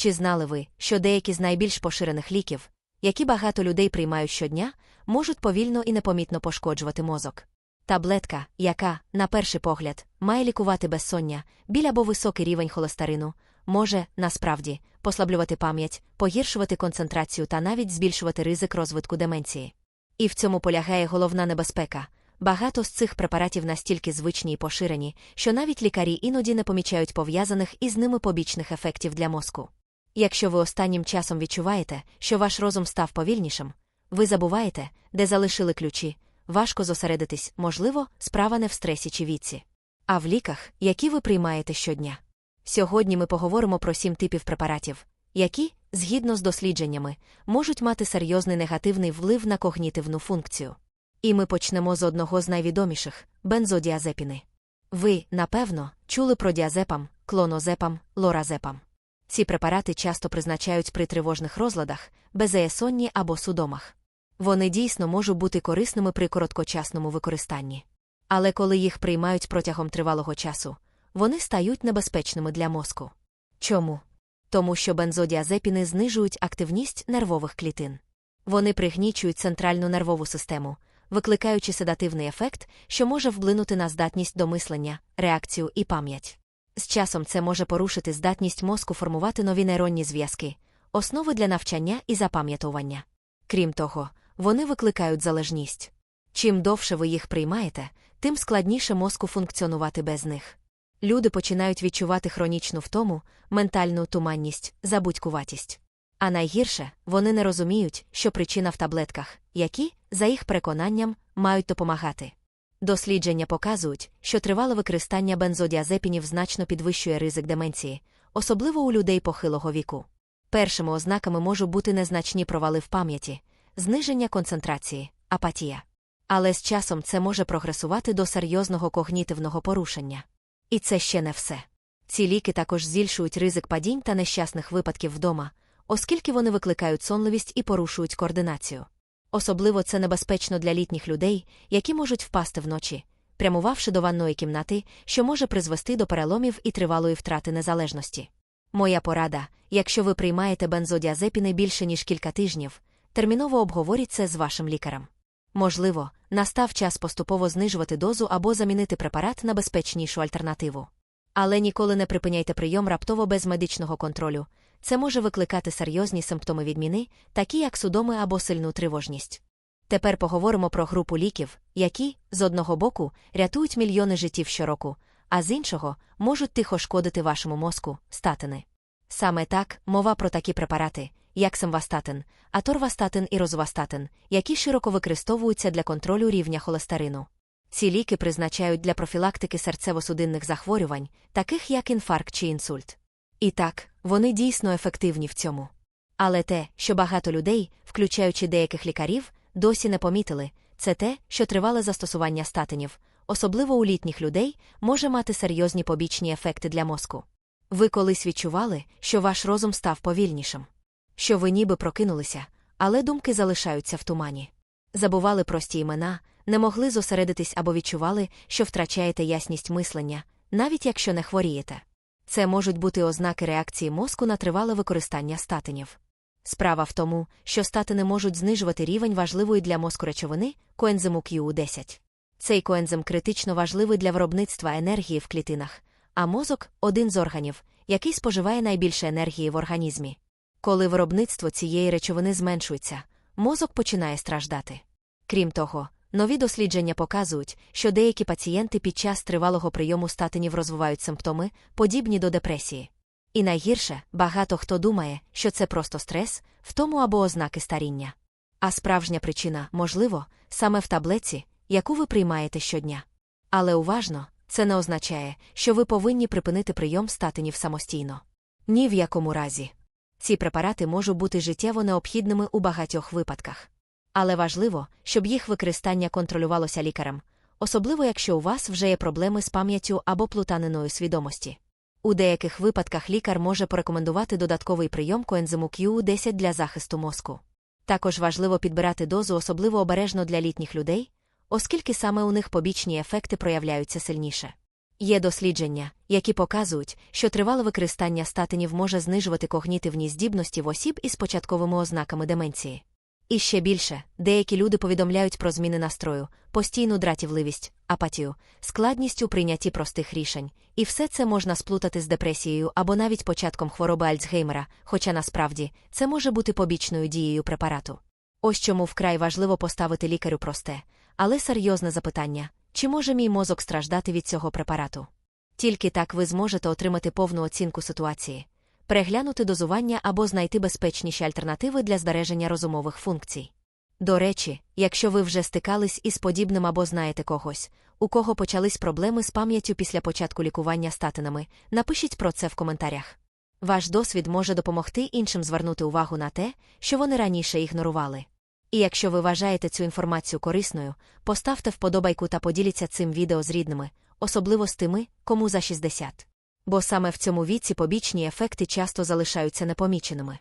Чи знали ви, що деякі з найбільш поширених ліків, які багато людей приймають щодня, можуть повільно і непомітно пошкоджувати мозок? Таблетка, яка, на перший погляд, має лікувати безсоння, біль або високий рівень холестерину, може, насправді, послаблювати пам'ять, погіршувати концентрацію та навіть збільшувати ризик розвитку деменції. І в цьому полягає головна небезпека. Багато з цих препаратів настільки звичні і поширені, що навіть лікарі іноді не помічають пов'язаних із ними побічних ефектів для мозку. Якщо ви останнім часом відчуваєте, що ваш розум став повільнішим, ви забуваєте, де залишили ключі, важко зосередитись, можливо, справа не в стресі чи віці, а в ліках, які ви приймаєте щодня. Сьогодні ми поговоримо про сім типів препаратів, які, згідно з дослідженнями, можуть мати серйозний негативний вплив на когнітивну функцію. І ми почнемо з одного з найвідоміших бензодіазепіни. Ви, напевно, чули про діазепам, клонозепам, лоразепам. Ці препарати часто призначають при тривожних розладах, безеясонні або судомах. Вони дійсно можуть бути корисними при короткочасному використанні. Але коли їх приймають протягом тривалого часу, вони стають небезпечними для мозку. Чому? Тому що бензодіазепіни знижують активність нервових клітин. Вони пригнічують центральну нервову систему, викликаючи седативний ефект, що може вплинути на здатність до мислення, реакцію і пам'ять. З часом це може порушити здатність мозку формувати нові нейронні зв'язки, основи для навчання і запам'ятовування. Крім того, вони викликають залежність. Чим довше ви їх приймаєте, тим складніше мозку функціонувати без них. Люди починають відчувати хронічну втому, ментальну туманність, забудькуватість. А найгірше, вони не розуміють, що причина в таблетках, які, за їх переконанням, мають допомагати. Дослідження показують, що тривале використання бензодіазепінів значно підвищує ризик деменції, особливо у людей похилого віку. Першими ознаками можуть бути незначні провали в пам'яті, зниження концентрації, апатія. Але з часом це може прогресувати до серйозного когнітивного порушення. І це ще не все. Ці ліки також збільшують ризик падінь та нещасних випадків вдома, оскільки вони викликають сонливість і порушують координацію. Особливо це небезпечно для літніх людей, які можуть впасти вночі, прямувавши до ванної кімнати, що може призвести до переломів і тривалої втрати незалежності. Моя порада, якщо ви приймаєте бензодіазепіни більше ніж кілька тижнів, терміново обговоріть це з вашим лікарем. Можливо, настав час поступово знижувати дозу або замінити препарат на безпечнішу альтернативу. Але ніколи не припиняйте прийом раптово без медичного контролю. Це може викликати серйозні симптоми відміни, такі як судоми або сильну тривожність. Тепер поговоримо про групу ліків, які, з одного боку, рятують мільйони життів щороку, а з іншого можуть тихо шкодити вашому мозку, статини. Саме так мова про такі препарати, як семвастатин, аторвастатин і розвастатин, які широко використовуються для контролю рівня холестерину. Ці ліки призначають для профілактики серцево-судинних захворювань, таких як інфаркт чи інсульт. І так, вони дійсно ефективні в цьому. Але те, що багато людей, включаючи деяких лікарів, досі не помітили, це те, що тривале застосування статинів, особливо у літніх людей, може мати серйозні побічні ефекти для мозку. Ви колись відчували, що ваш розум став повільнішим, що ви ніби прокинулися, але думки залишаються в тумані. Забували прості імена, не могли зосередитись або відчували, що втрачаєте ясність мислення, навіть якщо не хворієте. Це можуть бути ознаки реакції мозку на тривале використання статинів. Справа в тому, що статини можуть знижувати рівень важливої для мозку речовини коензиму QU10. Цей коензим критично важливий для виробництва енергії в клітинах, а мозок один з органів, який споживає найбільше енергії в організмі. Коли виробництво цієї речовини зменшується, мозок починає страждати. Крім того, нові дослідження показують, що деякі пацієнти під час тривалого прийому статинів розвивають симптоми, подібні до депресії. І найгірше, багато хто думає, що це просто стрес, втому або ознаки старіння. А справжня причина, можливо, саме в таблеці, яку ви приймаєте щодня. Але уважно, це не означає, що ви повинні припинити прийом статинів самостійно. Ні в якому разі. Ці препарати можуть бути життєво необхідними у багатьох випадках. Але важливо, щоб їх використання контролювалося лікарем, особливо якщо у вас вже є проблеми з пам'яттю або плутаниною свідомості. У деяких випадках лікар може порекомендувати додатковий прийом коензиму Q10 для захисту мозку. Також важливо підбирати дозу особливо обережно для літніх людей, оскільки саме у них побічні ефекти проявляються сильніше. Є дослідження, які показують, що тривале використання статинів може знижувати когнітивні здібності в осіб із початковими ознаками деменції. І ще більше, деякі люди повідомляють про зміни настрою, постійну дратівливість, апатію, складність у прийнятті простих рішень, і все це можна сплутати з депресією або навіть початком хвороби Альцгеймера, хоча насправді це може бути побічною дією препарату. Ось чому вкрай важливо поставити лікарю просте, але серйозне запитання чи може мій мозок страждати від цього препарату? Тільки так ви зможете отримати повну оцінку ситуації, переглянути дозування або знайти безпечніші альтернативи для збереження розумових функцій. До речі, якщо ви вже стикались із подібним або знаєте когось, у кого почались проблеми з пам'яттю після початку лікування статинами, напишіть про це в коментарях. Ваш досвід може допомогти іншим звернути увагу на те, що вони раніше ігнорували. І якщо ви вважаєте цю інформацію корисною, поставте вподобайку та поділіться цим відео з рідними, особливо з тими, кому за 60. Бо саме в цьому віці побічні ефекти часто залишаються непоміченими.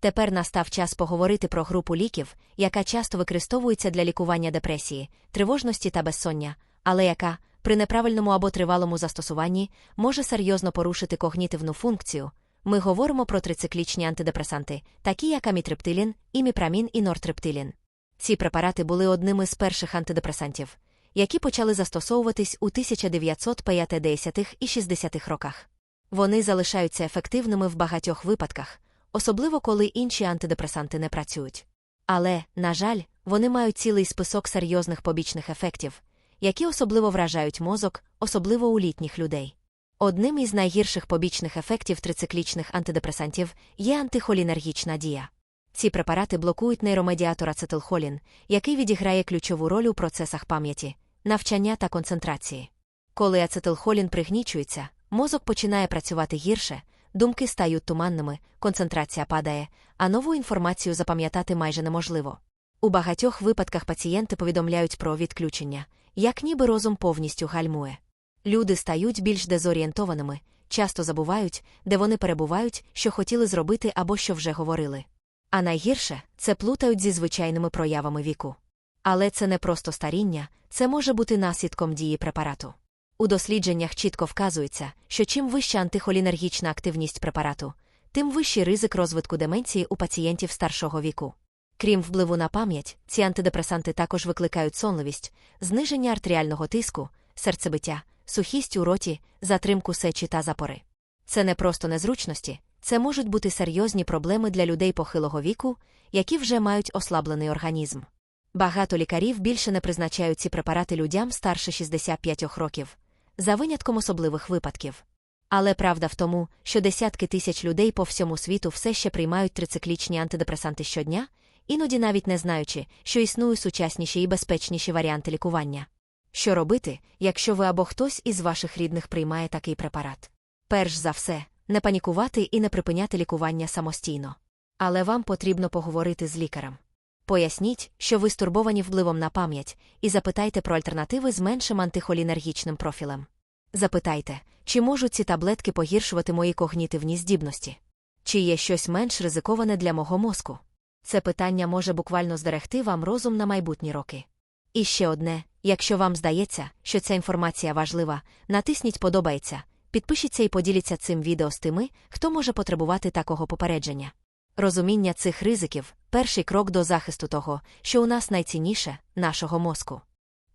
Тепер настав час поговорити про групу ліків, яка часто використовується для лікування депресії, тривожності та безсоння, але яка, при неправильному або тривалому застосуванні, може серйозно порушити когнітивну функцію. Ми говоримо про трициклічні антидепресанти, такі як амітриптилін, іміпрамін і нортриптилін. Ці препарати були одними з перших антидепресантів, які почали застосовуватись у 1950-х і 60-х роках. Вони залишаються ефективними в багатьох випадках, особливо коли інші антидепресанти не працюють. Але, на жаль, вони мають цілий список серйозних побічних ефектів, які особливо вражають мозок, особливо у літніх людей. Одним із найгірших побічних ефектів трициклічних антидепресантів є антихолінергічна дія. Ці препарати блокують нейромедіатор ацетилхолін, який відіграє ключову роль у процесах пам'яті, навчання та концентрації. Коли ацетилхолін пригнічується, мозок починає працювати гірше, думки стають туманними, концентрація падає, а нову інформацію запам'ятати майже неможливо. У багатьох випадках пацієнти повідомляють про відключення, як ніби розум повністю гальмує. Люди стають більш дезорієнтованими, часто забувають, де вони перебувають, що хотіли зробити або що вже говорили. А найгірше це плутають зі звичайними проявами віку. Але це не просто старіння, це може бути наслідком дії препарату. У дослідженнях чітко вказується, що чим вища антихолінергічна активність препарату, тим вищий ризик розвитку деменції у пацієнтів старшого віку. Крім впливу на пам'ять, ці антидепресанти також викликають сонливість, зниження артеріального тиску, серцебиття, сухість у роті, затримку сечі та запори. Це не просто незручності, це можуть бути серйозні проблеми для людей похилого віку, які вже мають ослаблений організм. Багато лікарів більше не призначають ці препарати людям старше 65 років, за винятком особливих випадків. Але правда в тому, що десятки тисяч людей по всьому світу все ще приймають трициклічні антидепресанти щодня, іноді навіть не знаючи, що існують сучасніші і безпечніші варіанти лікування. Що робити, якщо ви або хтось із ваших рідних приймає такий препарат? Перш за все, не панікувати і не припиняти лікування самостійно. Але вам потрібно поговорити з лікарем. Поясніть, що ви стурбовані впливом на пам'ять, і запитайте про альтернативи з меншим антихолінергічним профілем. Запитайте, чи можуть ці таблетки погіршувати мої когнітивні здібності? Чи є щось менш ризиковане для мого мозку? Це питання може буквально здерегти вам розум на майбутні роки. І ще одне якщо вам здається, що ця інформація важлива, натисніть Подобається, підпишіться і поділіться цим відео з тими, хто може потребувати такого попередження. Розуміння цих ризиків перший крок до захисту того, що у нас найцінніше нашого мозку.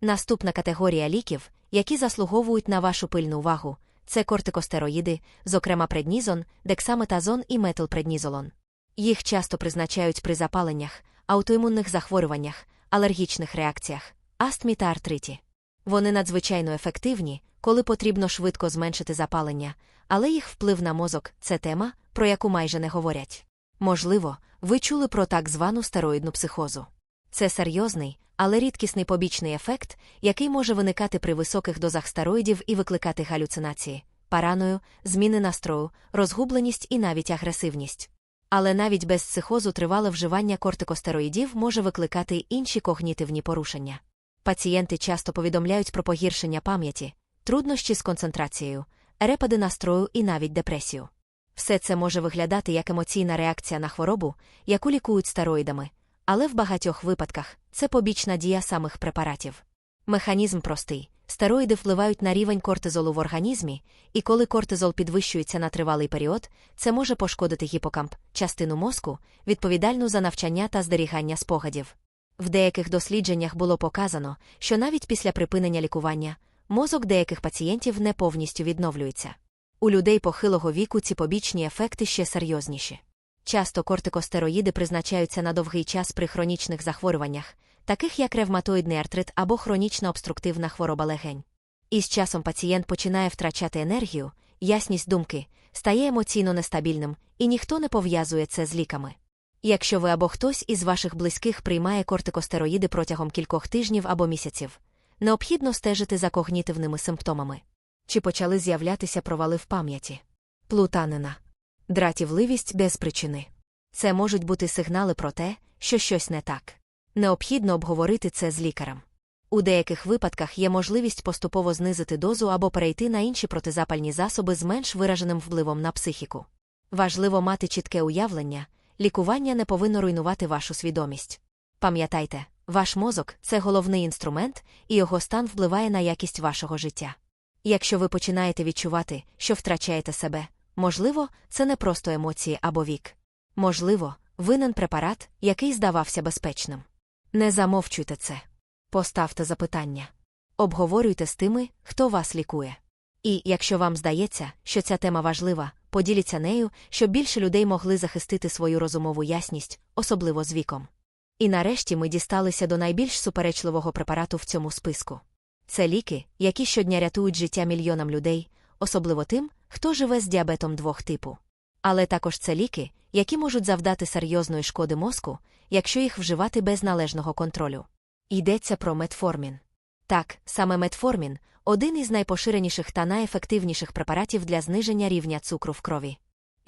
Наступна категорія ліків, які заслуговують на вашу пильну увагу, це кортикостероїди, зокрема преднізон, дексаметазон і метилпреднізолон. Їх часто призначають при запаленнях, аутоімунних захворюваннях, алергічних реакціях, астмі та артриті. Вони надзвичайно ефективні, коли потрібно швидко зменшити запалення, але їх вплив на мозок це тема, про яку майже не говорять. Можливо, ви чули про так звану стероїдну психозу. Це серйозний, але рідкісний побічний ефект, який може виникати при високих дозах стероїдів і викликати галюцинації, параною, зміни настрою, розгубленість і навіть агресивність. Але навіть без психозу тривале вживання кортикостероїдів може викликати інші когнітивні порушення. Пацієнти часто повідомляють про погіршення пам'яті, труднощі з концентрацією, ерепади настрою і навіть депресію. Все це може виглядати як емоційна реакція на хворобу, яку лікують стероїдами, але в багатьох випадках це побічна дія самих препаратів. Механізм простий стероїди впливають на рівень кортизолу в організмі, і коли кортизол підвищується на тривалий період, це може пошкодити гіпокамп, частину мозку, відповідальну за навчання та зберігання спогадів. В деяких дослідженнях було показано, що навіть після припинення лікування мозок деяких пацієнтів не повністю відновлюється. У людей похилого віку ці побічні ефекти ще серйозніші. Часто кортикостероїди призначаються на довгий час при хронічних захворюваннях, таких як ревматоїдний артрит або хронічна обструктивна хвороба легень. І з часом пацієнт починає втрачати енергію, ясність думки, стає емоційно нестабільним, і ніхто не пов'язує це з ліками. Якщо ви або хтось із ваших близьких приймає кортикостероїди протягом кількох тижнів або місяців, необхідно стежити за когнітивними симптомами. Чи почали з'являтися провали в пам'яті? Плутанина. Дратівливість без причини. Це можуть бути сигнали про те, що щось не так. Необхідно обговорити це з лікарем. У деяких випадках є можливість поступово знизити дозу або перейти на інші протизапальні засоби з менш вираженим впливом на психіку. Важливо мати чітке уявлення, лікування не повинно руйнувати вашу свідомість. Пам'ятайте, ваш мозок це головний інструмент, і його стан впливає на якість вашого життя. Якщо ви починаєте відчувати, що втрачаєте себе, можливо, це не просто емоції або вік. Можливо, винен препарат, який здавався безпечним. Не замовчуйте це. Поставте запитання. Обговорюйте з тими, хто вас лікує. І, якщо вам здається, що ця тема важлива, поділіться нею, щоб більше людей могли захистити свою розумову ясність, особливо з віком. І нарешті ми дісталися до найбільш суперечливого препарату в цьому списку. Це ліки, які щодня рятують життя мільйонам людей, особливо тим, хто живе з діабетом двох типу. Але також це ліки, які можуть завдати серйозної шкоди мозку, якщо їх вживати без належного контролю. Йдеться про метформін. Так, саме метформін один із найпоширеніших та найефективніших препаратів для зниження рівня цукру в крові.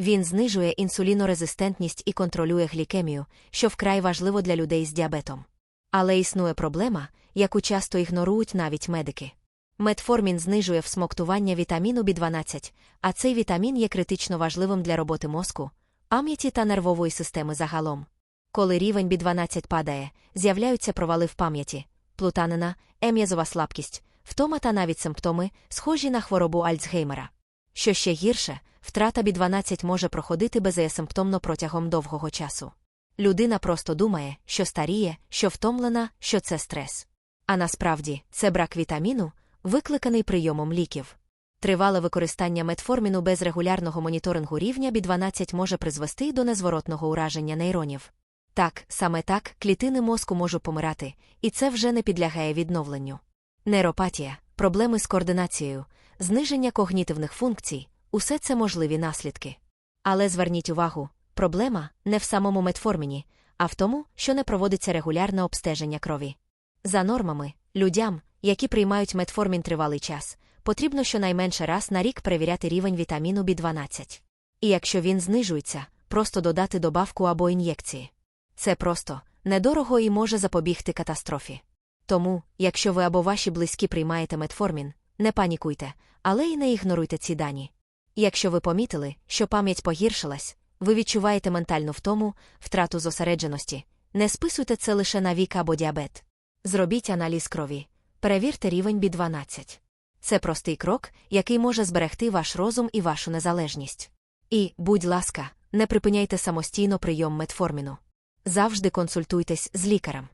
Він знижує інсулінорезистентність і контролює глікемію, що вкрай важливо для людей з діабетом. Але існує проблема, яку часто ігнорують навіть медики. Метформін знижує всмоктування вітаміну B12, а цей вітамін є критично важливим для роботи мозку, пам'яті та нервової системи загалом. Коли рівень B12 падає, з'являються провали в пам'яті, плутанина, ем'язова слабкість, втома та навіть симптоми, схожі на хворобу Альцгеймера. Що ще гірше, втрата B12 може проходити безсимптомно протягом довгого часу. Людина просто думає, що старіє, що втомлена, що це стрес. А насправді це брак вітаміну, викликаний прийомом ліків. Тривале використання метформіну без регулярного моніторингу рівня B12 може призвести до незворотного ураження нейронів. Так, саме так, клітини мозку можуть помирати, і це вже не підлягає відновленню. Нейропатія, проблеми з координацією, зниження когнітивних функцій усе це можливі наслідки. Але зверніть увагу, проблема не в самому метформіні, а в тому, що не проводиться регулярне обстеження крові. За нормами, людям, які приймають метформін тривалий час, потрібно щонайменше раз на рік перевіряти рівень вітаміну B12. І якщо він знижується, просто додати добавку або ін'єкції. Це просто, недорого і може запобігти катастрофі. Тому, якщо ви або ваші близькі приймаєте метформін, не панікуйте, але й не ігноруйте ці дані. Якщо ви помітили, що пам'ять погіршилась, ви відчуваєте ментальну втому, втрату зосередженості, не списуйте це лише на вік або діабет. Зробіть аналіз крові, перевірте рівень B12. Це простий крок, який може зберегти ваш розум і вашу незалежність. І, будь ласка, не припиняйте самостійно прийом метформіну. Завжди консультуйтесь з лікарем.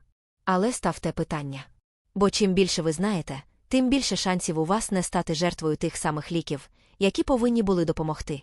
Але ставте питання. Бо чим більше ви знаєте, тим більше шансів у вас не стати жертвою тих самих ліків, які повинні були допомогти.